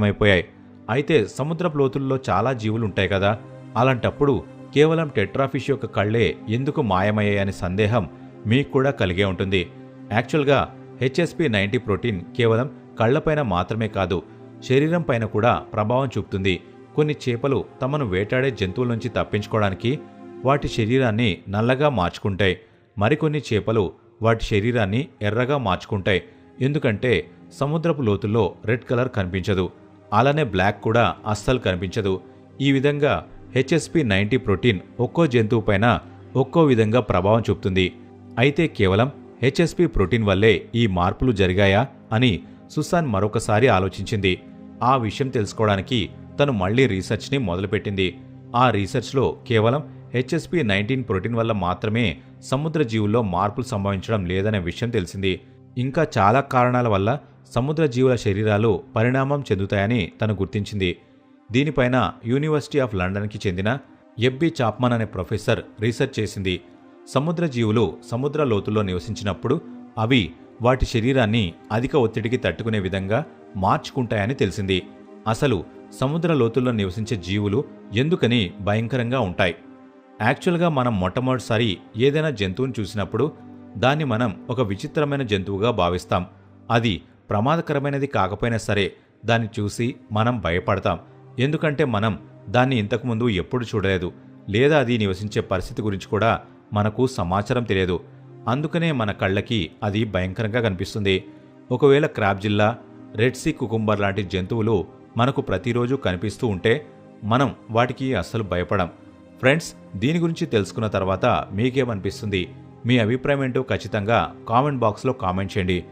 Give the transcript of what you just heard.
మాయమైపోయాయి అయితే సముద్రపు లోతుల్లో చాలా జీవులు ఉంటాయి కదా. అలాంటప్పుడు కేవలం టెట్రాఫిష్ యొక్క కళ్ళే ఎందుకు మాయమయ్యాయనే సందేహం మీకు కూడా కలిగే ఉంటుంది. యాక్చువల్గా హెచ్ఎస్పి నైంటీ ప్రోటీన్ కేవలం కళ్ళపైన మాత్రమే కాదు శరీరం పైన కూడా ప్రభావం చూపుతుంది. కొన్ని చేపలు తమను వేటాడే జంతువుల నుంచి తప్పించుకోవడానికి వాటి శరీరాన్ని నల్లగా మార్చుకుంటాయి. మరికొన్ని చేపలు వాటి శరీరాన్ని ఎర్రగా మార్చుకుంటాయి. ఎందుకంటే సముద్రపు లోతుల్లో రెడ్ కలర్ కనిపించదు. అలానే బ్లాక్ కూడా అస్సలు కనిపించదు. ఈ విధంగా హెచ్ఎస్పి నైంటీ ప్రోటీన్ ఒక్కో జంతువు పైన ఒక్కో విధంగా ప్రభావం చూపుతుంది. అయితే కేవలం హెచ్ఎస్పి ప్రోటీన్ వల్లే ఈ మార్పులు జరిగాయా అని సుసాన్ మరొకసారి ఆలోచించింది. ఆ విషయం తెలుసుకోవడానికి తను మళ్ళీ రీసెర్చ్ని మొదలుపెట్టింది. ఆ రీసెర్చ్లో కేవలం హెచ్ఎస్పి నైన్టీన్ ప్రోటీన్ వల్ల మాత్రమే సముద్ర జీవుల్లో మార్పులు సంభవించడం లేదనే విషయం తెలిసింది. ఇంకా చాలా కారణాల వల్ల సముద్ర జీవుల శరీరాలు పరిణామం చెందుతాయని తను గుర్తించింది. దీనిపైన యూనివర్సిటీ ఆఫ్ లండన్కి చెందిన ఎబ్బి చాప్మన్ అనే ప్రొఫెసర్ రీసెర్చ్ చేసింది. సముద్ర జీవులు సముద్ర లోతుల్లో నివసించినప్పుడు అవి వాటి శరీరాన్ని అధిక ఒత్తిడికి తట్టుకునే విధంగా మార్చుకుంటాయని తెలిసింది. అసలు సముద్ర లోతుల్లో నివసించే జీవులు ఎందుకని భయంకరంగా ఉంటాయి. యాక్చువల్గా మనం మొట్టమొదటిసారి ఏదైనా జంతువుని చూసినప్పుడు దాన్ని మనం ఒక విచిత్రమైన జంతువుగా భావిస్తాం. అది ప్రమాదకరమైనది కాకపోయినా సరే దాన్ని చూసి మనం భయపడతాం. ఎందుకంటే మనం దాన్ని ఇంతకుముందు ఎప్పుడు చూడలేదు. లేదా అది నివసించే పరిస్థితి గురించి కూడా మనకు సమాచారం తెలియదు. అందుకనే మన కళ్ళకి అది భయంకరంగా కనిపిస్తుంది. ఒకవేళ క్రాబ్ జిల్లా రెడ్ సీ కుకుంబర్ లాంటి జంతువులు మనకు ప్రతిరోజు కనిపిస్తూ ఉంటే మనం వాటికి అస్సలు భయపడం. ఫ్రెండ్స్ దీని గురించి తెలుసుకున్న తర్వాత మీకేమనిపిస్తుంది? మీ అభిప్రాయం ఏంటో ఖచ్చితంగా కామెంట్ బాక్స్లో కామెంట్ చేయండి.